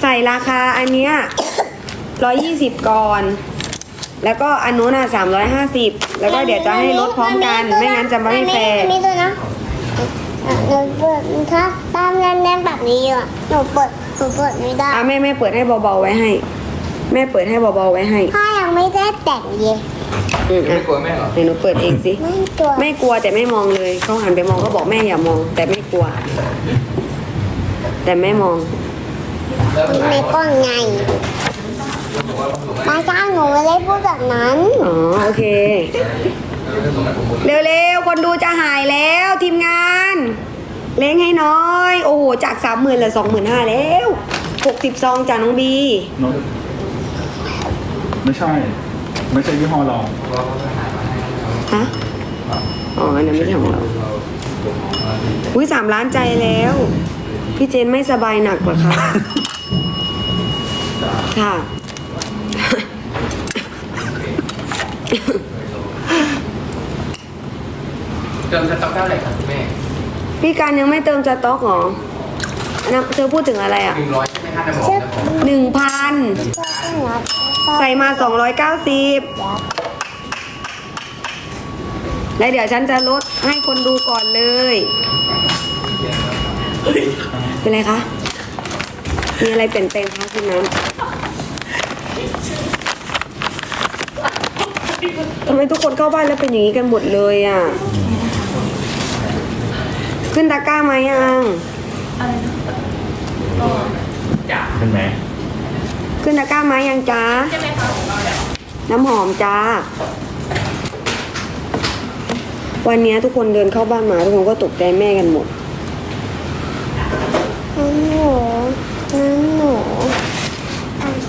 ใส่ราคาอันเนี้ยร้อยยี่สิบก่อน แล้วก็อันนู้นอะสามร้อยห้าสิบแล้วก็เดี๋ยวจะให้ลดพร้อมกัน ไม่งั้นจะไม่แฟร์มีตัวนะหนูเปิดถ้าตามแน่นๆแบบนี้อะหนูเปิดหนูเปิดไม่ได้อะแม่แม่เปิดให้เบาๆไว้ให้ แม่เปิดให้เบาๆไว้ให้ถ้ายังไม่ได้แต่งเย็นอืมไม่อะกลัวแม่เหรอเดี๋ยวหนูเปิดเองสิไม่ตัวไม่กลัวแต่ไม่มองเลยเขาหันไปมองเขาบอกแม่อย่ามอง แต่ไม่กลัว แต่ไม่มอง แล้วมันไม่ก้อนไงมาจ้างหนูไม่ได้พูดแบบนั้น อ๋อโอเค เร็วๆ คนดูจะหายแล้วทีมงาน เล้งให้น้อย โอ้โห จากสามหมื่นเหลือสองหมื่นห้าแล้วหกสิบซองจากน้องบีโน้ตไม่ใช่ ไม่ใช่ยี่ห้อเรา ฮะ อ๋ออันนั้นไม่ใช่ของเรา อุ้ยสามล้านใจแล้ว พี่เจนไม่สบายหนักเหรอคะ ค่ะ เติมสต๊อกเท่าไหร่ครับคุณแม่พี่การยังไม่เติมสต็อกเหรออันนั้นเธอพูดถึงอะไรอะหนึ่งร้อยใช่ไหมครับน้ำหอมน้ำหอมหนึ่งพันใส่มา290แล้วเดี๋ยวฉันจะลดให้คนดูก่อนเลยเป็นไรคะ มีอะไรเปลี่ยนแปลงคะคุณน้ำ ทำไมทุกคนเข้าบ้านแล้วเป็นอย่างนี้กันหมดเลยอะ ขึ้นตะกร้ามายังเห็นไหมขึ้นตะกร้ามายังจ้าน้ำหอมจ้า วันนี้ทุกคนเดินเข้าบ้านมา ทุกคนก็ตกใจแม่กันหมดน้ำหนูน้ำหนู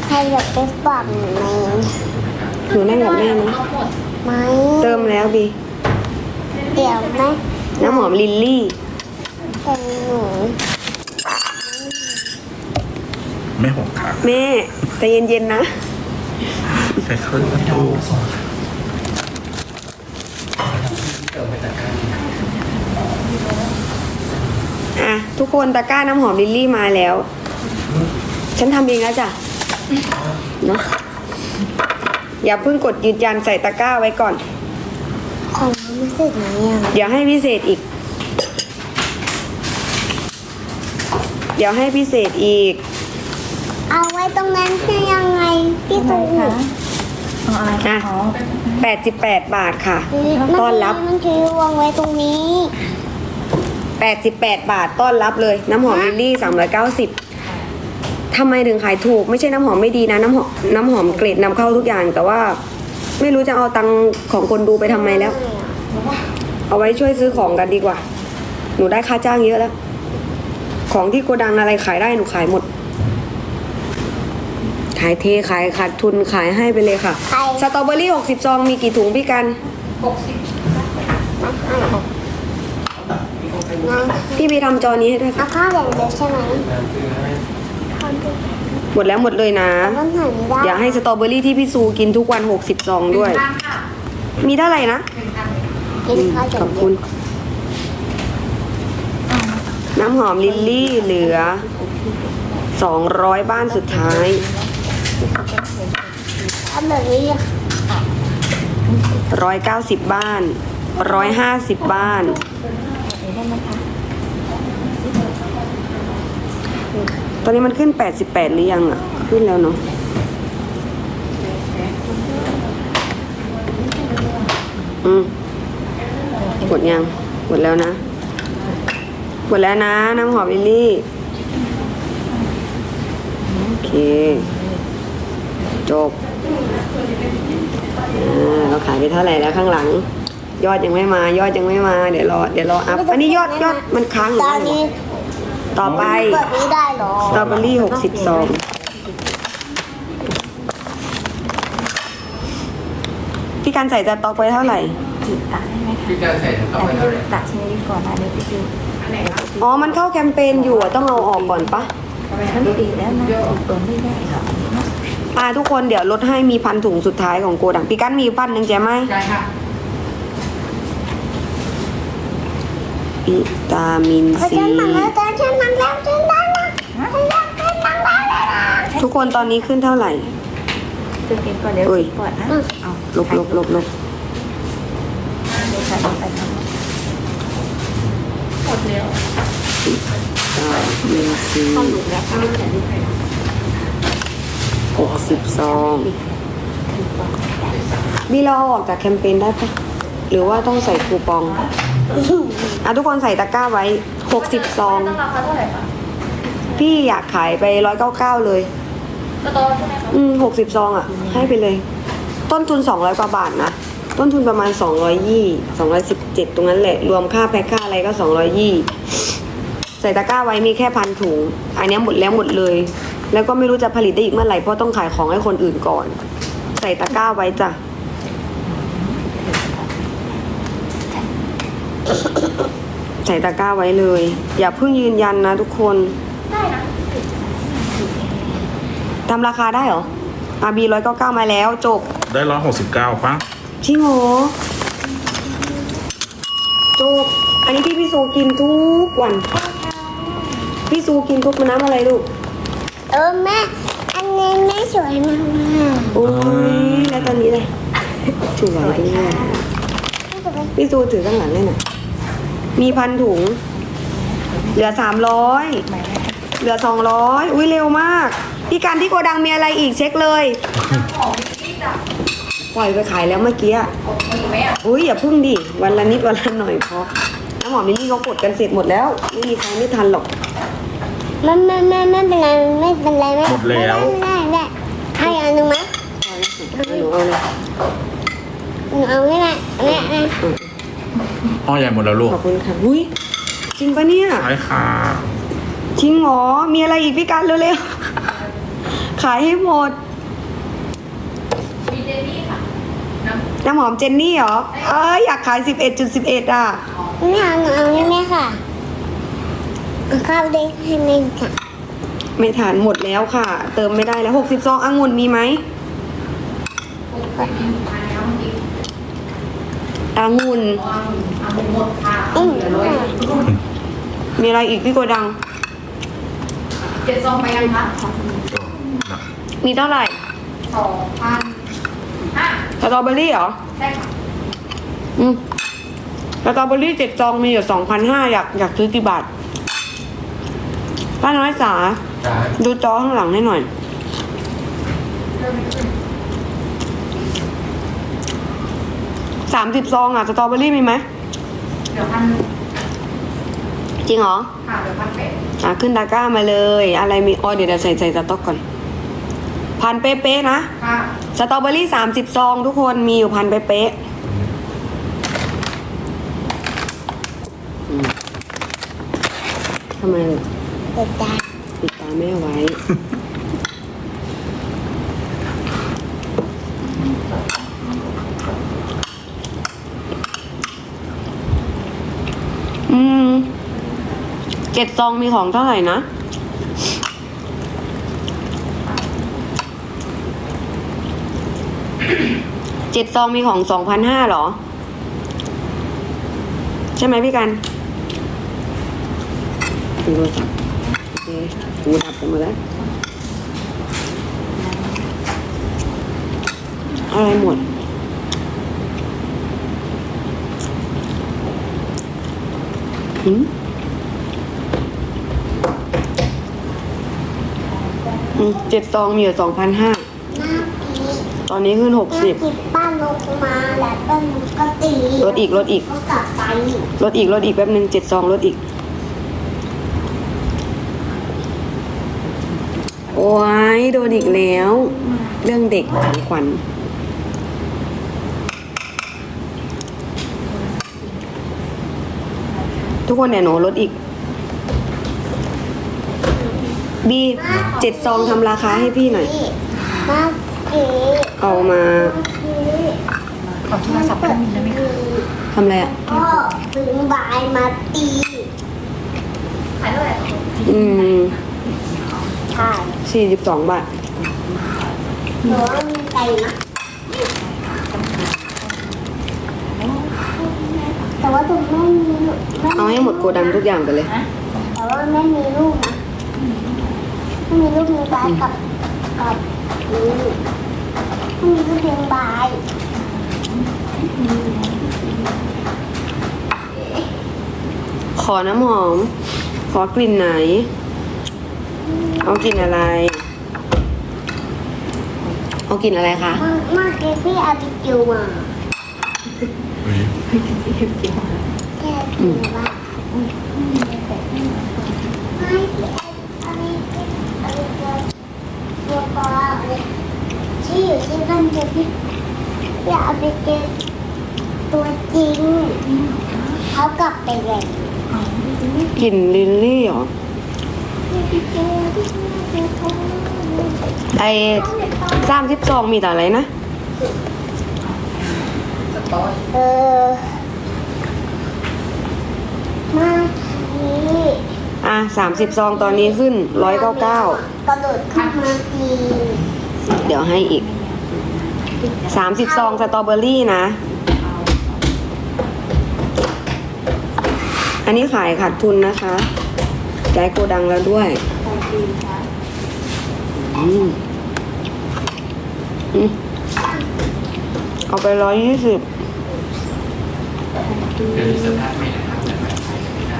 ใครอยากไปฝักไหมหนูนั่งกับแม่นะ ไหมเติมแล้วบีเดี๋ยวแม่น้ำหอมลิลลี่เป็นหนูไม่หกขาแม่ใจเย็นๆนะใส่เครื่องประตูอะทุกคนตะกร้าน้ำหอมลิลลี่มาแล้ว ฉันทำเองแล้วจ้ะเนาะ อย่าเพิ่งกดยืนยันใส่ตะกร้าไว้ก่อน ของมันไม่เสร็จไหมยังเดี๋ยวให้พิเศษอีก เดี๋ยวให้พิเศษอีก เอาไว้ตรงนั้นคือยังไงพี่ตูอะแปดสิบแปดบาทค่ะ ต้อนรับมันคือวางไว้ตรงนี้ 88 บาทต้อนรับเลย น้ำหอมลิลลี่390 ทำไมถึงขายถูก ไม่ใช่น้ำหอมไม่ดีนะ น้ำหอมน้ำหอมเกรดนำเข้าทุกอย่าง แต่ว่าไม่รู้จะเอาตังค์ของคนดูไปทำไมแล้ว เอาไว้ช่วยซื้อของกันดีกว่า หนูได้ค่าจ้างเยอะแล้ว ของที่โกดังอะไรขายได้หนูขายหมด ขายเทขายขาดทุนขายให้ไปเลยค่ะใครสตรอเบอรี่60ซองมีกี่ถุงพี่กันนะพี่ไปทำจอนี้ให้ด้วยค่ะเอาข้าวอย่างเดียวใช่ไหม หมดแล้วหมดเลยนะ มันหายไม่ได้อย่าให้สตรอเบอรี่ที่พี่ซูกินทุกวัน60ซองด้วย มีเท่าไหร่นะกินข้าวอขย่าองบเดียคุวณน้ำหอมลิลลี่เหลือ 200 บ้านสุดท้าย ทำแบบนี้190 บ้าน 150 บ้าน ตอนนี้มันขึ้น 88 หรือยังอะ ขึ้นแล้วเนาะอืมหมดยังหมดแล้วนะหมดแล้วนะ น้ำหอมลิลลี่ โอเค จบอ่าเราขายไปเท่าไหร่แล้วข้างหลัง ยอดยังไม่มายอดยังไม่มา เดี๋ยวรอเดี๋ยวรออัพอันนี้ยอดยอดมันค้างหรือตอนนี้ ต่อไปเปิดไม่ได้หรอ สตรอเบอรี่หกสิบซองพี่การใส่จะตอกไว้เท่าไหร่พี่การใส่สต๊อกไปเท่าไหร่ตัดชนิดก่อนนะเดี๋ยวไปดูอ๋อ มันเข้าแคมเปญอยู่อะต้องเอาออกก่อนปะมันปีแล้วนะเปิดไม่ได้หรอกอ่าทุกคนเดี๋ยวลดให้มีพันถุงสุดท้ายของโกดังพี่กันมีพันหนึ่งใช่ไหมใช่ค่ะ วิตามินเพราะซีฉันมันแล้วแต่ฉันมันแล้วฉันได้นะฉันได้ฉันได้ได้ได้ทุกคนตอนนี้ขึ้นเท่าไหร่ตัวเองก่อนเดี๋ยวอุ้ยก่อนนะเอาลบลบลบลบเดี๋ยวใส่ลงไปทั้งหมดเก้าหนึ่งสี่ต้องหยุดแล้วค่ะหกสิบซองบีเราเอาออกจากแคมเปญได้ปะหรือว่าต้องใส่คูปอง อะทุกคนใส่ตะกร้าไว้หกสิบซองราคาเท่าไหร่คะพี่อยากขายไปร้อยเก้าเก้าเลย กระโตใช่ไหมคะอืมหกสิบซองอะ ให้ไปเลย ต้นทุนสองร้อยกว่าบาทนะ ต้นทุนประมาณสองร้อยยี่สองร้อยสิบเจ็ดตรงนั้นแหละ รวมค่าแพ็คค่าอะไรก็สองร้อยยี่ใส่ตะกร้าไว้มีแค่พันถุง อันเนี้ยหมดแล้วหมดเลย แล้วก็ไม่รู้จะผลิตได้อีกเมื่อไหร่เพราะต้องขายของให้คนอื่นก่อน ใส่ตะกร้าไว้จ้ะ ใส่ตะกร้าไว้เลย อย่าเพิ่งยืนยันนะทุกคนได้นะทำราคาได้เหรออาบีร้อยเก้าเก้ามาแล้วจบ ได้ร้อยหกสิบเก้าปะจริงเหรอจบ อันนี้พี่พี่ซูกินทุกวัน พี่ซูกินทุกน้ำอะไรลูก เออแม่ อันนี้แม่สวยมากโอ้ยแล้วตอนนี้เลยถูกไหวตรงนี้เลยพี่ซูถือข้างหลังเลยน่ะ มีพันถุง เหลือสามร้อยเหลือสองร้อยอุ้ยเร็วมาก พี่การที่โกดังมีอะไรอีกเช็คเลยของพี่จ้ะปล่อยไปขายแล้วเมื่อกี้อะมีไหมอะอุ้ยอย่าพึ่งดิ วันละนิดวันละหน่อยพอน้ำหอมลิลลี่เขากดกันเสร็จหมดแล้ว ไม่มีใครไม่ทันหรอกไม่ไม่ไม่ไม่เป็นไรไม่เป็นไรไม่หมดแล้วไม่ได้ไม่ได้ให้อันหนึงไหมหนูเอาเลยหนูเอาไม่ได้แม่แม่ ห่อใหญ่หมดแล้วลูกขอบคุณค่ะอุ้ยจริงปะเนี่ยใช่ค่ะจริงเหรอมีอะไรอีกพี่การเร็วๆขายให้หมดมีเจนี่ค่ะน้น้ำหอมเจนนี่เหรอเอ้ยอยากขาย 11.11 อะไม่เอาหนูเอาให้แม่ค่ะเอาข้าวเด้งให้แม่ค่ะ ไม่ทานหมดแล้วค่ะ เติมไม่ได้แล้ว60ซององุ่นมีไหมำมาแล้วจริงองุ่นเอาเอาหมดค่ะอืมเหลือร้อยมีอะไรอีกพี่โกดัง เจ็ดซองไปยังคะมีเท่าไหร่สองพันห้าสตรอเบอรี่เหรอ ใช่ค่ะ อืมสตรอเบอรี่เจ็ดซองมีอยู่สองพันห้าอยากอยากซื้อกี่บาทป้าน้อยสาจ้าดูจอข้างหลังให้หน่อย สามสิบซองอะสตรอเบอรี่มีไหม เดี๋ยวพันจริงเหรอ ค่ะเดี๋ยวพันแปดอะขึ้นตะกร้ามาเลย อะไรมีอ๋อเดี๋ยวเดี๋ยวใส่ใส่สต็อกก่อน พันเป๊ะๆนะ ค่ะสตรอเบอรี่สามสิบซองทุกคนมีอยู่พันเป๊ะๆอืมทำไมลูกเด็ดตาปิดตาแม่ไว้ อืมเจ็ ดซองมีของเท่าไหร่นะเจ็ดซองมีของสองพันห้าหรอ ใช่ไหมพี่กันดูโทรศัพท์โอเคหูดับไปหมดแล้ว อะไรหมดหืมอืม เจ็ดซองมีอยู่สองพันห้าตอนนี้ขึ้นหกสิบกิบป้านกมาแล้วป้านกก็ตีลดอีกลดอีกก็กลับไปลดอีกลดอีกแป๊บหนึ่งเจ็ดซองลดอีก โอ้ยโดนอีกแล้ว เรื่องเด็กของขวัญทุกคนเนี่ยหนูลดอีก บีเจ็ดซองทำราคาให้พี่หน่อย มาเอ๋เอามาขอโทรศัพท์แป๊บนึงได้ไหมคะทำอะไรอะ ก็ถึงบ่ายมาตีขายเท่าไหร่คะอืมใช่สี่สิบสองบาท หนูว่ามีไก่นะแต่ว่าตรงแม่มีลูกแม่เอาให้หมดโกดังทุกอย่างไปเลย แต่ว่าแม่มีลูกนะไม่มีลูกมีบ้านกับกับนี่มีก็เพลงบายขอน้ำหอม ขอกลิ่นไหน เอากลิ่นอะไร เอากลิ่นอะไรคะเมื่อเมื่อกี้พี่อาบิจิวมาเฮ้ยแค่กินว่าไม่พี่อาบิจิอาบิจิตัวปลา ที่อยู่ที่บ้านเจะพี่พี่อาบิจิตัวจริง เขากลับไปเลยกลิ่นลิลลี่เหรอ ไอ้สามสิบสองมีแต่อะไรนะ เออมาที อะสามสิบซองตอนนี้ขึ้นร้อยเก้าเก้ากระโดดขึ้นมาทีเดี๋ยวให้อีกสามสิบซองสตรอเบอรี่นะ อันนี้ขายขาดทุนนะคะย้ายโกดังแล้วด้วยอืมอืมเอาไปร้อยยี่สิบ เดี๋ยวมีสภาพไม่ไม่ใช่ไม่ได้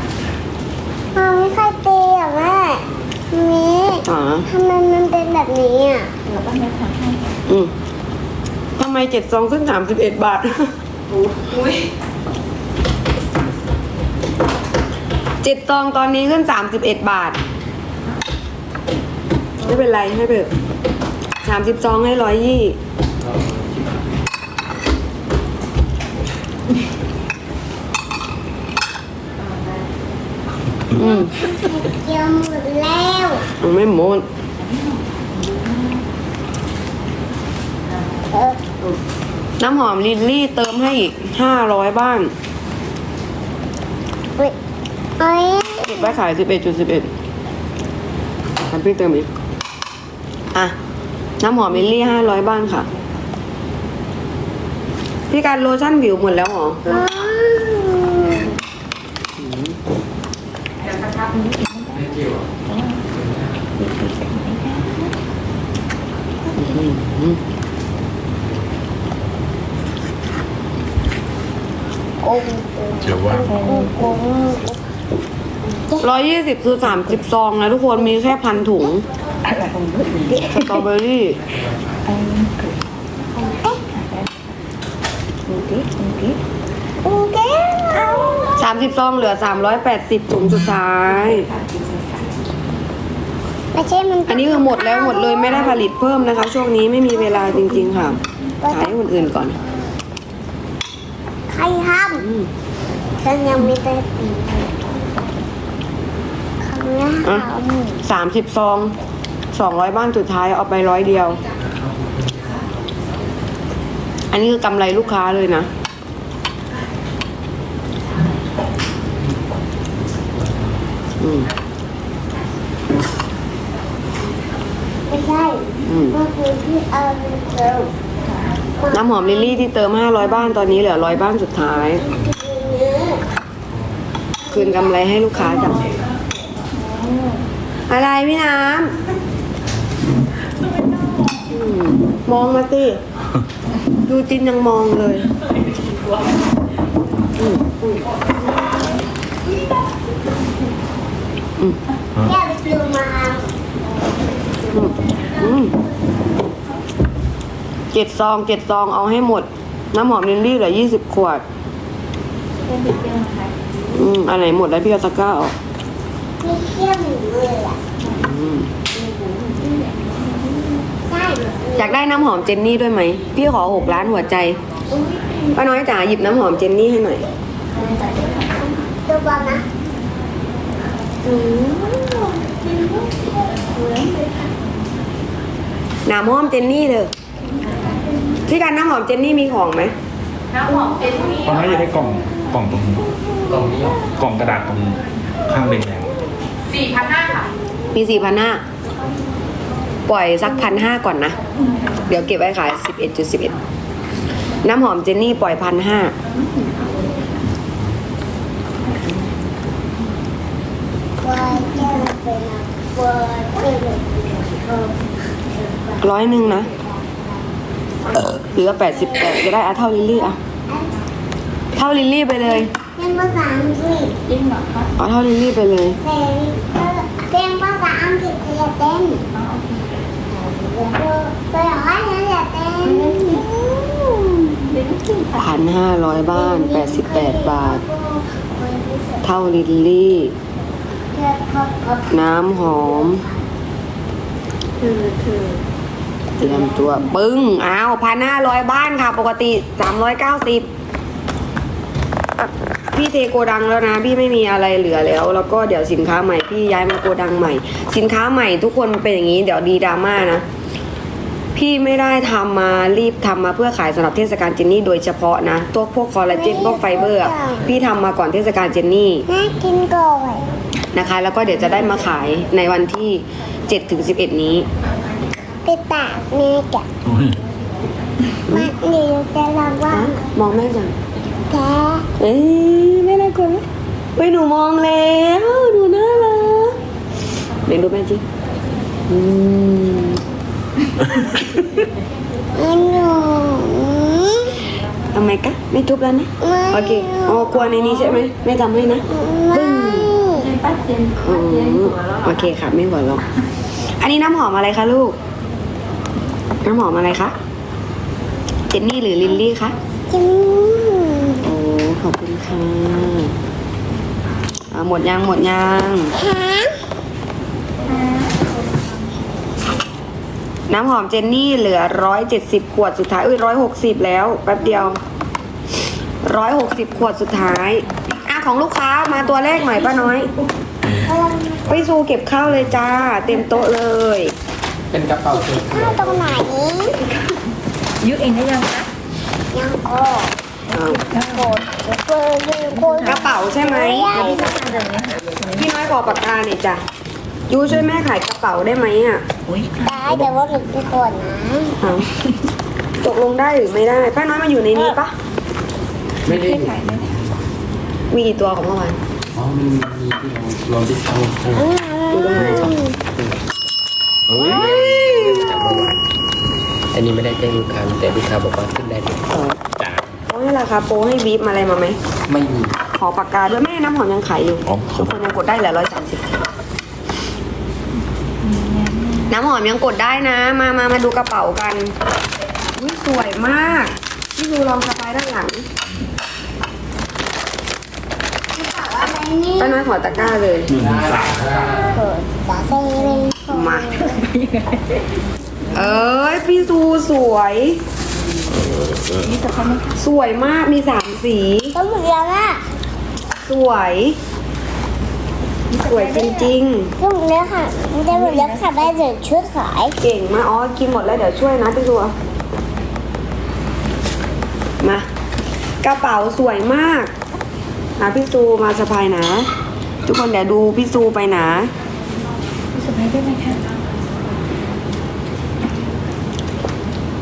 อ้าวไม่ใครตีอะแม่มี อ๋อทำไมมันเป็นแบบนี้อะเดี๋ยวต้องแม่ทำให้อืมทำไมเจ็ดซองขึ้นสามสิบเอ็ดบาท อุ้ยเจ็ดซองตอนนี้ขึ้นสามสิบเอ็ดบาท ไม่เป็นไรให้ไปสามสิบซองให้ร้อยยี่ อืมเกี่ยวหมดแล้วมันไม่หมดน้ำหอมลิลลี่เติมให้อีกห้าร้อยบ้านเอ้ยเก็บไว้ขายสิบเอ็ดจุดสิบเอ็ดทำพี่เติมอีก อะ น้ำหอมลิลลี่ห้าร้อยบ้านค่ะ พี่การโลชั่นผิวหมดแล้วเหรอ อ้าว เดี๋ยวสักพักนี้ ไม่เกี่ยว โกง เดี๋ยวว่าร้อยยี่สิบคือสามสิบซองนะทุกคนมีแค่พันถุงสตรอเบอรี่สามสิบซองเหลือสามร้อยแปดสิบถุงสุดท้าย ไม่ใช่มันอันนี้คือหมดแล้วหมดเลยไม่ได้ผลิตเพิ่มนะคะ ช่วงนี้ไม่มีเวลาจริงๆค่ะขายให้คนอื่นก่อนใครทอืมำฉันยังไม่ได้ปีคำนี้ทำสามสิบซองสองร้อยบ้านสุดท้ายเอาไปร้อยเดียว อันนี้คือกำไรลูกค้าเลยนะอืมไม่ใช่ อืมเมื่อกี้ที่เอาไปเจอน้ำหอมลิลลี่ที่เติมห้าร้อยบ้านตอนนี้เหลือร้อยบ้านสุดท้าย คืนกำไรให้ลูกค้าจ้ะอะไรพี่น้ำอืมมองมาสิดูจินยังมองเลยอืมแค่ไปซื้อมาอืมอืม เจ็ดซองเจ็ดซองเอาให้หมด น้ำหอมลิลลี่เหลือยี่สิบขวด เป็นดิบเดียวนะคะอืมอันไหนหมดแล้วพี่เอาตะกร้าออกไม่เที่ยวหนูเลยอะอืมใช่อยากได้น้ำหอมเจนนี่ด้วยไหม พี่ขอหกล้านหัวใจป้าน้อยจ๋าหยิบน้ำหอมเจนนี่ให้หน่อย ตัวบอลนะอืมน้ำหอมเจนนี่เถอะพี่การน้ำหอมเจนนี่มีของไหมน้ำหอมเจนนี่ตอนนั้นอยากได้กล่องกล่องตรงตรงนี้กล่องกระดาษตรงข้างแดงสี่พันห้าค่ะ มีสี่พันห้าปล่อยสักพันห้าก่อนนะ เดี๋ยวเก็บไว้ขายสิบเอ็ดจุดสิบเอ็ดน้ำหอมเจนนี่ปล่อยพันห้าว่าจะเป็นว่าจะเป็น ร้อยหนึ่งนะเหลือแปดสิบแปดก็ได้อะเท่าลิลลี่อะเท่าลิลลี่ไปเลยเรียนภาษาอังกฤษจริงเหรอคะเอาเท่าลิลลี่ไปเลยแต่เรียนภาษาอังกฤษจะเต้นอ๋อโอเคไปอยากให้ฉันจะเต้นเดี๋ยวจริงค่ะพันห้าร้อยบ้านแปดสิบแปดบาท เท่าลิลลี่ น้ำหอม คือคือเตรียมตัว ปึ้งอ้าวพันห้าร้อยบ้านค่ะ ปกติสามร้อยเก้าสิบพี่เทโกดังแล้วนะพี่ไม่มีอะไรเหลือแล้ว แล้วก็เดี๋ยวสินค้าใหม่พี่ย้ายมาโกดังใหม่ สินค้าใหม่ทุกคนเป็นอย่างนี้ เดี๋ยวดีดราม่านะพี่ไม่ได้ทำมารีบทำมาเพื่อขายสำหรับเทศกาลเจนนี่โดยเฉพาะนะตัวพวกคอลลาเจนพวกไฟเบอร์อะพี่ทำมาก่อนเทศกาลเจนนี่แม่กินก่อนนะคะ แล้วก็เดี๋ยวจะได้มาขายในวันที่7ถึง11 นี้ ไปตากแม่แกะอุ้ยมาเดี๋ยวจะระวังมองแม่จังแพ้เอ้ยไม่น่ากลัวไหมเฮ้ยหนูมองแล้วหนูน่ารักเดี๋ยวดูแม่จิอืมอันหนูทำไมกะไม่ทุบแล้วนะไม่โอเคอ๋อกลัวในนี้ใช่ไหมไม่ทำให้นะไม่เป็นป้าเจนอืป้าเจนมหัวเราะโอเคค่ะไม่หัวเราะอันนี้น้ำหอมอะไรคะลูก น้ำหอมอะไรคะ เจนนี่หรือลิลลี่คะจิมโอ้ขอบคุณค่ะอ่าหมดยังหมดยังฮะน้ำหอมเจนนี่เหลือร้อยเจ็ดสิบขวดสุดท้ายอุ้ยร้อยหกสิบแล้วแป๊บเดียวร้อยหกสิบขวดสุดท้ายอะของลูกค้ามาตัวแรกหน่อยป้าน้อย ไปซูเก็บข้าวเลยจ้า เต็มโต๊ะเลย เป็นกระเป๋าเสื้อข้าวตรงไหนยุเองได้ยังคะยังโกอ้าวโกดโกดโกดกระเป๋าใช่ไหมพี่ต้องการแบบนี้ค่ะพี่น้อยขอปากกาหน่อยจ้ะยูช่วยแม่ขายกระเป๋าได้ไหมอะอุ้ยได้แต่ว่าหนูไปก่อนนะเอาตกลงได้หรือไม่ได้ป้าน้อยมาอยู่ในนี้ปะไม่ได้ไม่อยู่ขายได้ไหมมีกี่ตัวของเมื่อวานอ๋อมันมีที่รวมที่เขาอยู่ตรงไหนเฮ้ย จากเมื่อวานอันนี้ไม่ได้แจ้งลูกค้าแต่ลูกค้าบอกว่าขึ้นได้เลยเออจ้าเขาให้ราคาโปรให้บีบมาอะไรมาไหม ไม่มี ขอปากกาด้วยแม่น้ำหอมยังขายอยู่อ๋อขอบคนยังกดได้เหลือร้อยสามสิบน้ำหอมยังกดได้นะ มามามาดูกระเป๋ากันอุ้ยสวยมาก พี่ดูลองสะพายด้านหลัง อะไร นี่ป้าน้อยขอตะกร้าเลย หนึ่งสามเกิดจะเซเว่นมา เอ้ยพี่ซูสวยนี่จะเขาไม่ขายสวยมากมีสามสีก็เหมือนกันอะสวย สวยจริงก็เหมือนกันค่ะมันจะเหมือนกันค่ะได้เดี๋ยวช่วยขายๆ เก่งมากอ๋อกินหมดแล้วเดี๋ยวช่วยนะพี่ซัวมา กระเป๋าสวยมาก นะพี่ซูมาสะพายนะ ทุกคนเดี๋ยวดูพี่ซูไปนะสบายได้ไหมคะ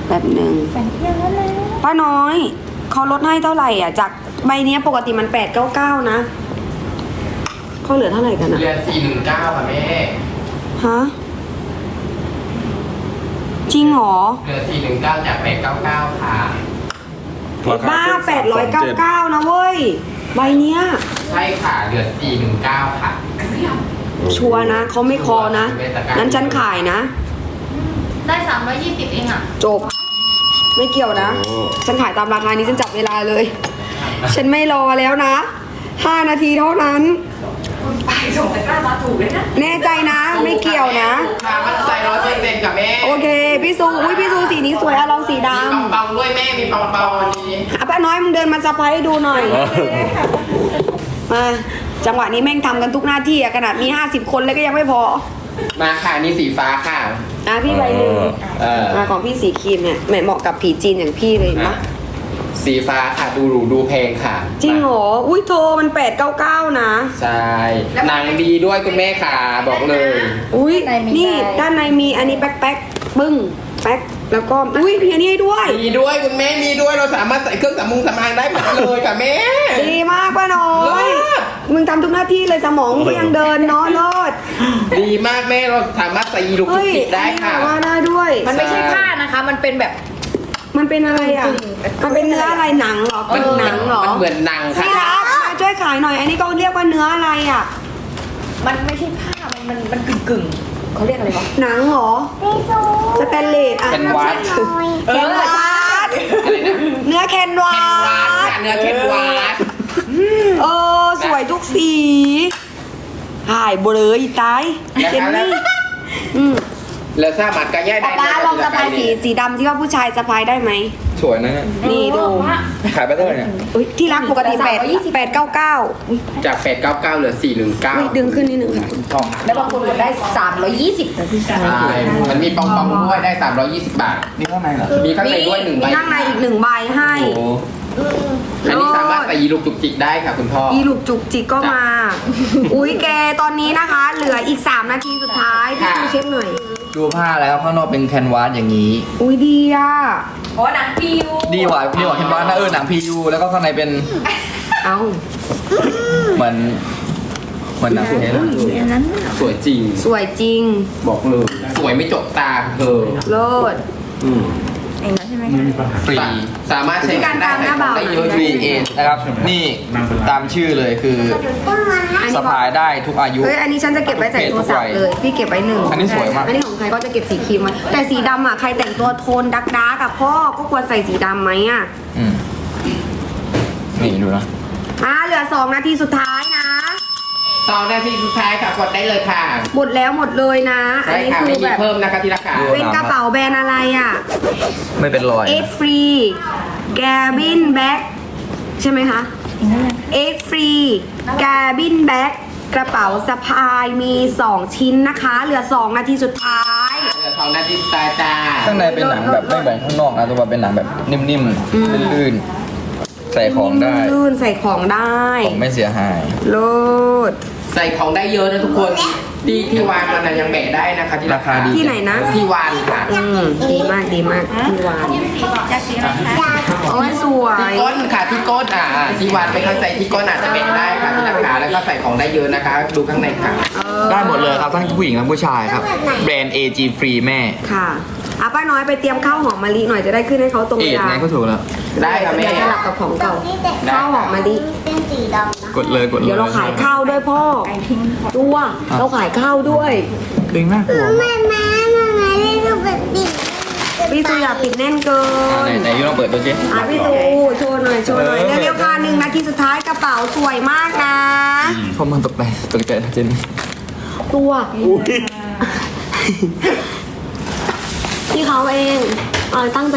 แบบหนึ่งแฟนเที่ยงแล้วนะป้าน้อยเขาลดให้เท่าไหร่อะ จากใบเนี้ยปกติมันแปดเก้าเก้านะเขาเหลือเท่าไหร่กันอะเรียนสี่หนึ่งเก้าค่ะแม่ฮะจริงเหรอเรียนสี่หนึ่งเก้าจากแปดเก้าเก้าค่ะ บ้าแปดร้อยเก้าเก้านะเว้ย ใบเนี้ย ใช่ค่ะเดือนสี่หนึ่งเก้าค่ะ ชัวร์นะเขาไม่คอนะ นั้นฉันขายนะ ได้สามร้อยยี่สิบเองอะ จบ ไม่เกี่ยวนะฉันขายตามราคานี้ฉันจับเวลาเลย ฉันไม่รอแล้วนะห้านาทีเท่านั้น ไปส่งแต่กล้ามาถูกเลยนะแน่ใจนะ ไม่เกี่ยวนะลูกค้ามั่นใจร้อยเปอร์เซ็นต์ค่ะแม่โอเค พี่ซูอุ้ยพี่ซูสีนี้สวยอะลองสีดมีเบาๆด้วยแม่มีเบาๆวันนี้ำอะป้าน้อยมึงเดินมาสะพายให้ดูหน่อย มาจังหวะนี้แม่งทำกันทุกหน้าที่อะขนาดมี 50 คนเลยก็ยังไม่พอมาค่ะนี่สีฟ้าค่ะ อะพี่ใบหนึ่งเออ อะของพี่สีครีมเนี่ยแหมเหมาะกับผีจีนอย่างพี่เลยเห็นปะ สีฟ้าค่ะดูหรูดูแพงค่ะจริงเหรอ อุ้ยโทรมัน 899 นะ ใช่หนังดีด้วยคุณแม่ค่ะบอกเลย อุ้ยด้านในมีนี่ได้ ด้านในมีอันนี้แป๊กแป๊กปึ้งแป๊กแล้วก็ อุ้ยมีอันนี้ให้ด้วย มีด้วยคุณแม่มีด้วยเราสามารถใส่เครื่องสำมุงสำอางได้หมดเลยค่ะแม่ ดีมากป้าน้อย เลิศ มึงทำทุกหน้าที่เลยสมองมึงก็ยังเดินเนาะรอดดีมากแม่เราสามารถใส่ยีลูกจุเฮ้กยจิกได้อันนี้ค่ะแบบว่าได้ด้วย มันไม่ใช่ผ้านะคะ มันเป็นแบบ มันเป็นอะไรอะ มันเป็นเนื้ออะไรหนังเหรอเป็นหนังเหรอมันเหมือนหนังค่ะพี่รักมาช่วยขายหน่อย อันนี้เขาเรียกว่าเนื้ออะไรอะ มันไม่ใช่ผ้า มันมันมันกึ่งกึ่งๆเขาเรียกอะไรวะ หนังเหรอไม่รู้สแตนเลสอะเป็นวัดหน่อยแคนวาสเนื้อแคนวาวาดสค่ะเนื้อเค็มวาดเออสวยทุกสีหายเบลออีตายเจนนี่อืม แล้วสามารถกระย่ายได้ป้าลองสะพายสีสีดำที่ว่าผู้ชายสะพายได้ไหม สวยนะเนี่ยนี่ดูขายไปเท่าไหร่เนี่ย อุ๊ยที่รักปกติแปดแปดเก้าเก้าจาก 899 เหลือ 419ดึงขึ้นนิดนึงค่ะทองแล้วบางคนกดได้ 320นะพี่ชายใช่มันมีปองปองๆด้วยได้ 320 บาทนี่ข้างในเหรอ มีข้างในด้วยหนึ่งใบมีข้างในอีกหนึ่งใบให้โอ้อันนี้สามารถใส่ยีลูกจุกจิกได้ค่ะคุณพ่ออีลูกจุกจิกก็มา อุ้ยแกตอนนี้นะคะ เหลืออีก 3 นาทีสุดท้ายพี่ค่ะดูเช็คหน่อย ดูผ้าแล้วข้างนอกเป็นแคนวาสอย่างนี้ อุ้ยดีอะเพราะว่าหนังปิวดีกว่าดีกว่าแคนวาสนะเออหนังพียูแล้วก็ข้างในเป็นเอ้าเหมือนเหมือนหนังเพลงอันนั้นสวยจริง สวยจริง บอกเลยสวยไม่จกตาเธอโลดอืม ฟรี สามารถใช้ที่การตามหน้าเบาได้เยอะฟรีเอทนะครับ นี่ตามชื่อเลยคือต้นไม้อันสะนี้พายได้ทุกอายุเฮ้ยอันนี้ฉันจะเก็บไว้ใส่โทรศัพท์เลย พี่เก็บไว้หนึ่งอันนี้สวยมาก อันนี้ของใครก็จะเก็บสีครีมไว้แต่สีดำอะใครแต่งตัวโทนดักดาร์กกับพ่อก็ควรใส่สีดำไหมอะอืมนี่ดูนะอ่าเหลือ2นาทีสุดท้ายนะ สองนาทีสุดท้ายค่ะกดได้เลยค่ะหมดแล้วหมดเลยนะ อันใช่นี้ค่ะคืไม่อมีแบบ เพิ่มนะคะที่ราคาเป็นกระเป๋าแบรนด์อะไรอะ ไม่เป็นรอย เอฟฟรีแกบินแบ็กใช่ไหมคะเอฟฟรีแกบินแบ็กกระเป๋าสะพายมี 2 ชิ้นนะคะ เหลือ 2 นาทีสุดท้าย เหลือสองนาทีสุดท้ายจ้าข้างในเป็นหนังแบบไม่เหมือนข้างนอกนะตัวาเป็นหนังแบบนิ่มๆ ลื่นๆ ใส่ของได้ ลื่นๆใส่ของได้ของไม่เสียหาย โลด ใส่ของได้เยอะนะทุกคนที่ที่วางมันนะยังแบกได้นะคะที่ราคาราคาดีที่ไหนนะ ที่วานค่ะอืมดีมากดีมากที่วานโอ้ยสวที่ยก้นค่ะที่ก้นอ่าอ่าที่วานไม่เข้าใจที่ก้นอาจจะแบกได้ค่ะที่ราคาแล้วก็ใส่ของได้เยอะนะคะ ดูข้างในค่ะเออได้หมดเลยครับทั้งผู้หญิงทั้งผู้ชายครับ แบรนด์ AG Free แม่ค่ะอะป้าน้อยไปเตรียมข้าวหอมมะลิหน่อยจะได้ขึ้นให้เขาตรงเอเวทลาไงก็ถูกแล้วได้ค่ะแม่เดี๋ยวสลับกับของเก่าที่แต่ได้ข้าวหอมมะลิเป็น สีดำนะกดเลยกดเลยเดี๋ยวเราขายข้าวด้วยพ่อตัวเราขายข้าวด้วยดึงหน้ากลัวแม่แม่แม่แม่เล่นก็เป็นสีพี่ตูอยากปิดแน่นเกิอะนไหนไหนยูลองเปิดดูสิอะพี่ตูโชว์หน่อยโชว์หน่อยเออเร็วๆค่ะหนึ่งนาทีสุดท้ายกระเป๋าสวยมากนะเพราะมันตกใจตกใจนะเจนตัวพี่เขาเองเออตั้งใจ